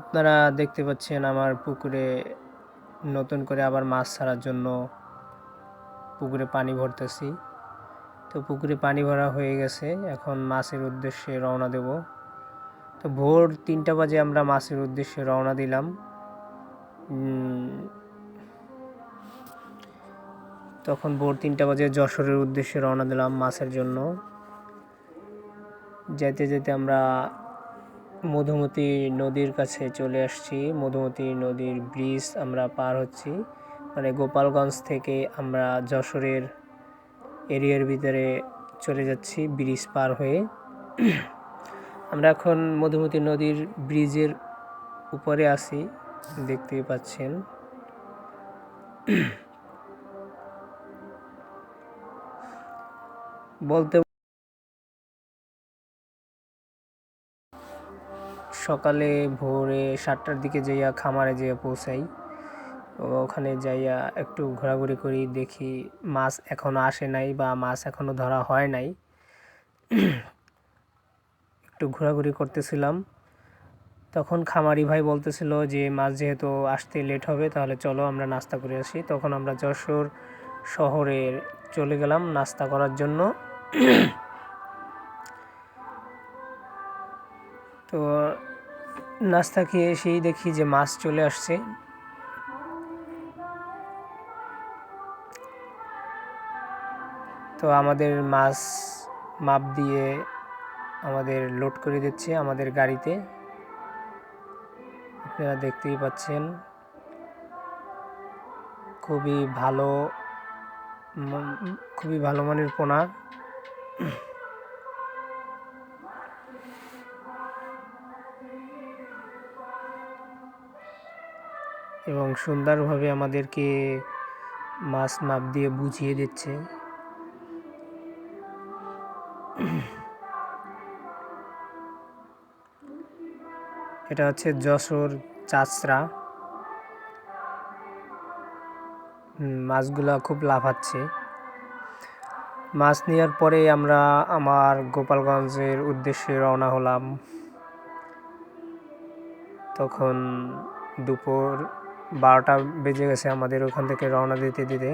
আপনারা দেখতে পাচ্ছেন আমার পুকুরে নতুন করে আবার মাছ ছাড়ার জন্য পুকুরে পানি ভরতেছি। তো পুকুরে পানি ভরা হয়ে গেছে, এখন মাছের উদ্দেশ্যে রওনা দেব। তো ভোর তিনটা বাজে আমরা মাছের উদ্দেশ্যে রওনা দিলাম। তখন ভোর তিনটা বাজে যশোরের উদ্দেশ্যে রওনা দিলাম মাছের জন্য। যেতে যেতে আমরা মধুমতি নদীর কাছে চলে আসছি। মধুমতি নদীর ব্রিজ আমরা পার হচ্ছি। মানে গোপালগঞ্জ থেকে আমরা যশোরের এরিয়ার ভিতরে চলে যাচ্ছি ব্রিজ পার হয়ে। আমরা এখন মধুমতি নদীর ব্রিজের উপরে আছি, দেখতেই পাচ্ছেন। বলতে সকালে ভোরে সাতটার দিকে যাইয়া খামারে যেয়ে পৌঁছাই। ওখানে যাইয়া একটু ঘোরাঘুরি করি, দেখি মাছ এখনও আসে নাই বা মাছ এখনও ধরা হয় নাই। একটু ঘোরাঘুরি করতেছিলাম। তখন খামারি ভাই বলতেছিল যে, মাছ যেহেতু আসতে লেট হবে, তাহলে চলো আমরা নাস্তা করে আসি। তখন আমরা যশোর শহরে চলে গেলাম নাস্তা করার জন্য। তো নাস্তা খেয়ে এসেই দেখি যে মাছ চলে আসছে। তো আমাদের মাছ মাপ দিয়ে আমাদের লোড করে দিচ্ছে আমাদের গাড়িতে। আপনারা দেখতেই পাচ্ছেন। খুবই ভালো খুবই ভালো মানের পোনা। এবং সুন্দরভাবে আমাদেরকে মাছ মাপ দিয়ে বুঝিয়ে দিচ্ছে। এটা হচ্ছে যশোর চাচরা মাছগুলো খুব লাফাচ্ছে। মাছ নেওয়ার পরে আমরা আমার গোপালগঞ্জের উদ্দেশ্যে রওনা হলাম। তখন দুপুর বারোটা বেজে গেছে আমাদের ওখান থেকে রওনা দিতে দিতে।